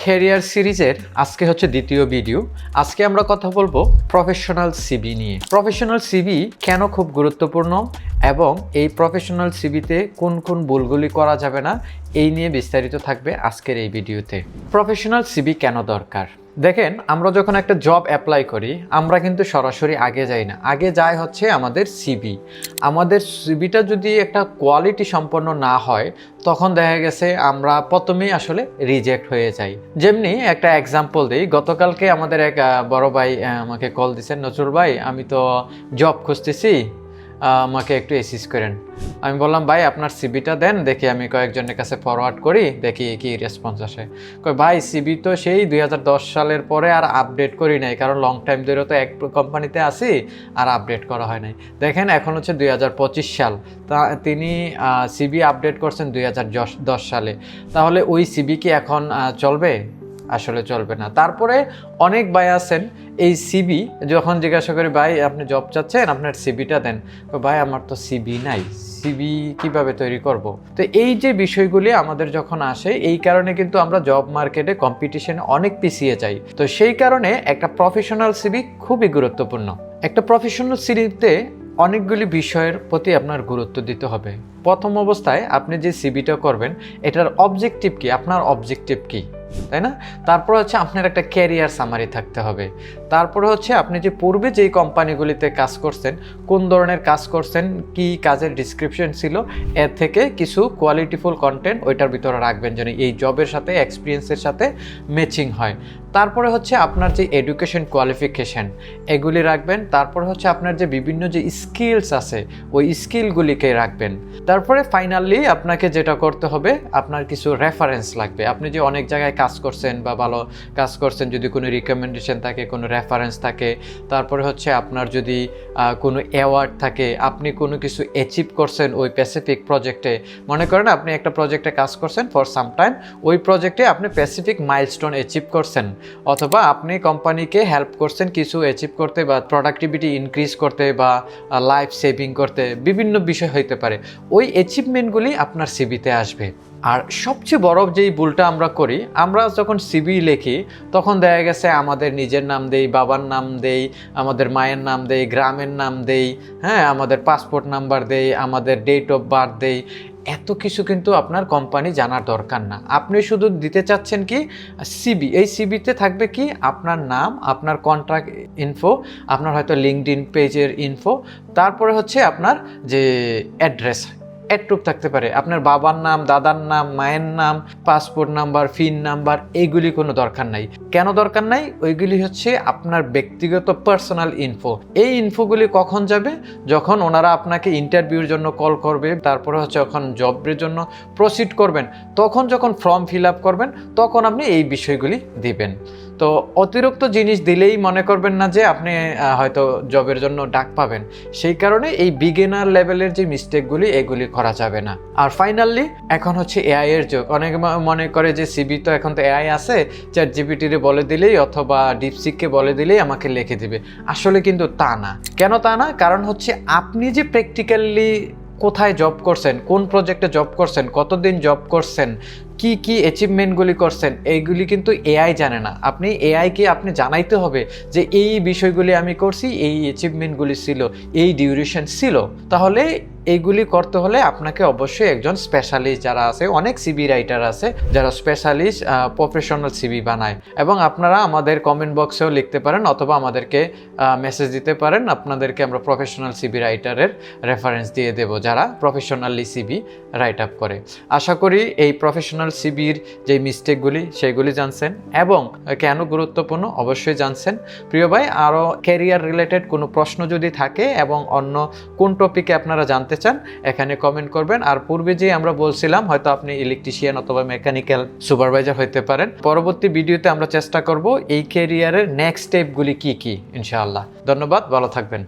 Career সিরিজের আজকে হচ্ছে দ্বিতীয় ভিডিও আজকে আমরা কথা বলব প্রফেশনাল সিবি নিয়ে। প্রফেশনাল সিবি কেন খুব গুরুত্বপূর্ণ এবং এই প্রফেশনাল সিবিতে কোন কোন ভুলগুলি করা যাবে না, এই নিয়ে বিস্তারিত থাকবে আজকের এই ভিডিওতে। প্রফেশনাল সিবি কেন দরকার? দেখেন, আমরা যখন একটা জব অ্যাপ্লাই করি, আমরা কিন্তু সরাসরি আগে যাই না। আগে যায় হচ্ছে আমাদের সিবি আমাদের সিবিটা যদি একটা কোয়ালিটি সম্পন্ন না হয়, তখন দেখা গেছে আমরা প্রথমেই আসলে রিজেক্ট হয়ে যাই। যেমনি একটা এক্সাম্পল দিই, গতকালকে আমাদের এক বড় ভাই আমাকে কল দিছেন, নজরুল ভাই, আমি তো জব খুঁজতেছি আমাকে একটু এসিস করেন। আমি বললাম, ভাই, আপনার সিবিটা দেন, দেখি আমি কয়েকজনের কাছে ফরওয়ার্ড করি, দেখি কি রেসপন্স আসে। কই ভাই সিবি তো সেই দুই হাজার দশ সালের পরে আর আপডেট করি নাই, কারণ লং টাইম ধরে তো এক কোম্পানিতে আছি, আর আপডেট করা হয় নাই। দেখেন, এখন হচ্ছে দু হাজার পঁচিশ সাল। তা, তিনি সিবি আপডেট করছেন দুই সালে। তাহলে ওই সিবি কি এখন চলবে? আসলে চলবে না। তারপরে অনেক ভাই আছেন, এই সিবি যখন জিজ্ঞাসা করি, ভাই, আপনি জব চাচ্ছেন? আপনার সিবিটা দেন। ভাই, আমার তো সিবি নাই। সিবি কীভাবে তৈরি করব? তো, এই যে বিষয়গুলি আমাদের যখন আসে, এই কারণে কিন্তু আমরা জব মার্কেটে কম্পিটিশনে অনেক পিছিয়ে যাই। তো, সেই কারণে একটা প্রফেশনাল সিবি খুবই গুরুত্বপূর্ণ। একটা প্রফেশনাল সিবিতে অনেকগুলি বিষয়ের প্রতি আপনার গুরুত্ব দিতে হবে। প্রথম অবস্থায় আপনি যে সিবিটা করবেন, এটার অবজেক্টিভ কি? আপনার অবজেক্টিভ কি? তাই না? তারপর হচ্ছে আপনার একটা ক্যারিয়ার সামারি থাকতে হবে। তারপরে হচ্ছে আপনি যে পূর্বে যেই কোম্পানিগুলিতে কাজ করছেন, কোন ধরনের কাজ করছেন, কি কাজের ডিসক্রিপশন ছিল, এর থেকে কিছু কোয়ালিটিফুল কন্টেন্ট ওইটার ভিতরে রাখবেন যেন এই জবের সাথে এক্সপিরিয়েন্সের সাথে ম্যাচিং হয়। তারপরে হচ্ছে আপনার যে এডুকেশন কোয়ালিফিকেশন এগুলি রাখবেন। তারপরে হচ্ছে আপনার যে বিভিন্ন যে স্কিলস আছে, ওই স্কিলগুলিকে রাখবেন। তারপরে ফাইনালি আপনাকে যেটা করতে হবে, আপনার কিছু রেফারেন্স লাগবে। আপনি যে অনেক জায়গায় কাজ করছেন বা ভালো কাজ করছেন, যদি কোনো রিকমেন্ডেশন থাকে, কোনো রেফারেন্স থাকে, তারপরে হচ্ছে আপনার যদি কোনো অ্যাওয়ার্ড থাকে, আপনি কোনো কিছু অ্যাচিভ করছেন ওই প্যাসিফিক প্রজেক্টে মনে করেন আপনি একটা প্রজেক্টে কাজ করছেন ফর সাম টাইম ওই প্রজেক্টে আপনি স্পেসিফিক মাইলস্টোন অ্যাচিভ করছেন, অথবা আপনি কোম্পানিকে হেল্প করছেন কিছু অ্যাচিভ করতে বা প্রোডাক্টিভিটি ইনক্রিজ করতে বা লাইফ সেভিং করতে, বিভিন্ন বিষয় হইতে পারে, ওই অ্যাচিভমেন্টগুলি আপনার সিবিতে আসবে। আর সবচেয়ে বড় যেই ভুলটা আমরা করি, আমরা যখন সিবি লিখি, তখন দেখা গেছে আমাদের নিজের নাম দেই, বাবার নাম দেই, আমাদের মায়ের নাম দেই, গ্রামের নাম দেই হ্যাঁ আমাদের পাসপোর্ট নাম্বার দেই, আমাদের ডেট অফ বার্থ দেই। এত কিছু কিন্তু আপনার কোম্পানি জানার দরকার না। আপনি শুধু দিতে চাচ্ছেন কি? সিবি এই সিবিতে থাকবে কি? আপনার নাম, আপনার কন্ট্রাক্ট ইনফো আপনার হয়তো লিঙ্কড ইন পেজের ইনফো তারপরে হচ্ছে আপনার যে অ্যাড্রেস এটুক থাকতে পারে। আপনার বাবার নাম, দাদার নাম, মায়ের নাম পাসপোর্ট নাম্বার ফিন নাম্বার এইগুলি কোনো দরকার নাই। কেন দরকার নাই? ওইগুলি হচ্ছে আপনার ব্যক্তিগত পার্সোনাল ইনফো এই ইনফোগুলি কখন যাবে? যখন ওনারা আপনাকে ইন্টারভিউর জন্য কল করবে, তারপরে হচ্ছে যখন জবের জন্য প্রসিড করবেন, তখন যখন ফর্ম ফিল আপ করবেন, তখন আপনি এই বিষয়গুলি দিবেন। তো অতিরিক্ত জিনিস দিলেই মনে করবেন না যে আপনি হয়তো জবের জন্য ডাক পাবেন। সেই কারণে এই বিগিনার লেভেলের যে মিস্টেকগুলি এগুলি করা যাবে না। আর ফাইনালি এখন হচ্ছে এআই এর যুগ। অনেকে মনে করে যে সিবি তো এখন তো এআই আছে চ্যাট জিপিটিরে বলে দিলেই অথবা ডিপসিককে বলে দিলেই আমাকে লিখে দিবে। আসলে কিন্তু তা না। কেন তা না? কারণ হচ্ছে আপনি যে প্র্যাকটিক্যালি কোথায় জব করছেন, কোন প্রজেক্টে জব করছেন, কতদিন জব করছেন কি কি অ্যাচিভমেন্টগুলি করছেন, এইগুলি কিন্তু এআই জানে না। আপনি এআইকে আপনি জানাইতে হবে যে এই বিষয়গুলি আমি করছি, এই অ্যাচিভমেন্টগুলি ছিল, এই ডিউরেশন ছিল। তাহলে এইগুলি করতে হলে আপনাকে অবশ্যই একজন স্পেশালিস্ট যারা আছে, অনেক সিবি রাইটার আছে, যারা স্পেশালিস্ট প্রফেশনাল সিবি বানায়। এবং আপনারা আমাদের কমেন্ট বক্সেও লিখতে পারেন, অথবা আমাদেরকে মেসেজ দিতে পারেন। আপনাদেরকে আমরা প্রফেশনাল সিবি রাইটারের রেফারেন্স দিয়ে দেব, যারা প্রফেশনালি সিবি রাইট আপ করে। আশা করি এই প্রফেশনাল সিবির যে মিস্টেকগুলি সেগুলি জানছেন এবং কেন গুরুত্বপূর্ণ অবশ্যই জানছেন। প্রিয় ভাই, আরও ক্যারিয়ার রিলেটেড কোনো প্রশ্ন যদি থাকে এবং অন্য কোন টপিকে আপনারা জানতে চান, এখানে কমেন্ট করবেন। আর পূর্বে যে আমরা বলছিলাম, হয়তো আপনি ইলেকট্রিশিয়ান অথবা মেকানিক্যাল সুপারভাইজার হইতে পারেন। পরবর্তী ভিডিওতে আমরা চেষ্টা করব এই ক্যারিয়ারের নেক্সট স্টেপগুলি কি কি, ইনশাআল্লাহ। ধন্যবাদ, ভালো থাকবেন।